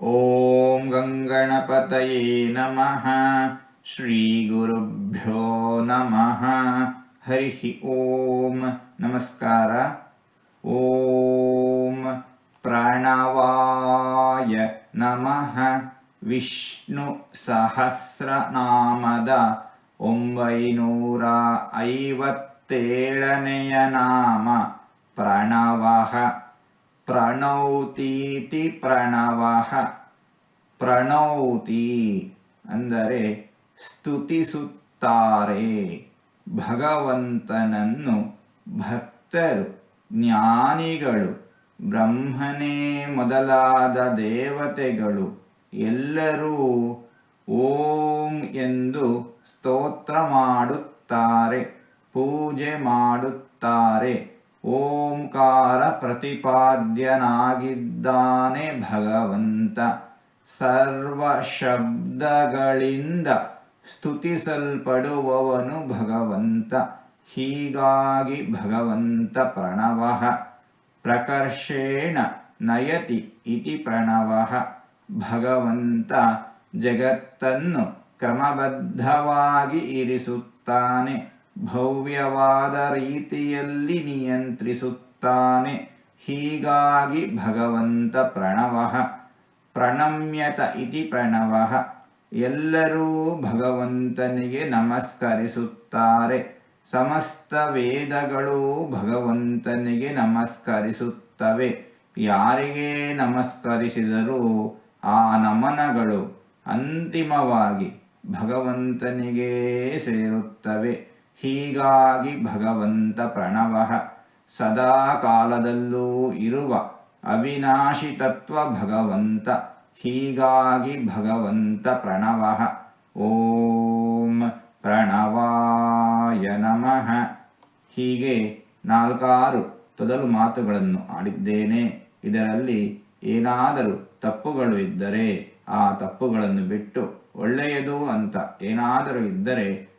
ॐ गङ्गणपतये नमः ಶ್ರೀಗುರುಭ್ಯೋ ನಮಃ ಹರಿ ಓಂ ನಮಸ್ಕಾರ ಓಂ ಪ್ರಣವಾಯ ನಮಃ ವಿಷ್ಣು ಸಹಸ್ರನಾಮದ ಒಂಬೈನೂರ ಐವತ್ತೇಳನೆಯ ನಾಮ ಪ್ರಣವಃ ಪ್ರಣೌತೀತಿ ಪ್ರಣವಃ. ಪ್ರಣೌತಿ ಅಂದರೆ ಸ್ತುತಿಸುತ್ತಾರೆ ಭಗವಂತನನ್ನು ಭಕ್ತರು, ಜ್ಞಾನಿಗಳು, ಬ್ರಹ್ಮನೇ ಮೊದಲಾದ ದೇವತೆಗಳು ಎಲ್ಲರೂ ಓಂ ಎಂದು ಸ್ತೋತ್ರ ಮಾಡುತ್ತಾರೆ, ಪೂಜೆ ಮಾಡುತ್ತಾರೆ. ಓಂಕಾರ ಪ್ರತಿಪಾದ್ಯನಾಗಿದ್ದಾನೆ ಭಗವಂತ. ಸರ್ವ ಶಬ್ದಗಳಿಂದ ಸ್ತುತಿಸಲ್ಪಡುವವನು ಭಗವಂತ. ಹೀಗಾಗಿ ಭಗವಂತ ಪ್ರಣವಃ. ಪ್ರಕರ್ಷೇಣ ನಯತಿ ಇತಿ ಪ್ರಣವಃ. ಭಗವಂತ ಜಗತ್ತನ್ನು ಕ್ರಮಬದ್ಧವಾಗಿ ಇರಿಸುತ್ತಾನೆ. ಭವ್ಯವಾದ ರೀತಿಯಲ್ಲಿ ನಿಯಂತ್ರಿಸುತ್ತಾನೆ. ಹೀಗಾಗಿ ಭಗವಂತ ಪ್ರಣವಃ, ಪ್ರಣಮ್ಯತ ಇತಿ ಪ್ರಣವಃ, ಎಲ್ಲರೂ ಭಗವಂತನಿಗೆ ನಮಸ್ಕರಿಸುತ್ತಾರೆ. ಸಮಸ್ತ ವೇದಗಳು ಭಗವಂತನಿಗೆ ನಮಸ್ಕರಿಸುತ್ತವೆ. ಯಾರಿಗೆ ನಮಸ್ಕರಿಸಿದರೂ ಆ ನಮನಗಳು ಅಂತಿಮವಾಗಿ ಭಗವಂತನಿಗೆ ಸೇರುತ್ತವೆ. ಹೀಗಾಗಿ ಭಗವಂತ ಪ್ರಣವ ಸದಾ ಕಾಲದಲ್ಲೂ ಇರುವ ಅವಿನಾಶಿ ತತ್ವ ಭಗವಂತ. ಹೀಗಾಗಿ ಭಗವಂತ ಪ್ರಣವ. ಓಂ ಪ್ರಣವಾಯ ನಮಃ. ಹೀಗೆ ನಾಲ್ಕಾರು ತೊದಲು ಮಾತುಗಳನ್ನು ಆಡಿದ್ದೇನೆ. ಇದರಲ್ಲಿ ಏನಾದರೂ ತಪ್ಪುಗಳು ಇದ್ದರೆ ಆ ತಪ್ಪುಗಳನ್ನು ಬಿಟ್ಟು ಒಳ್ಳೆಯದು ಅಂತ ಏನಾದರೂ ಇದ್ದರೆ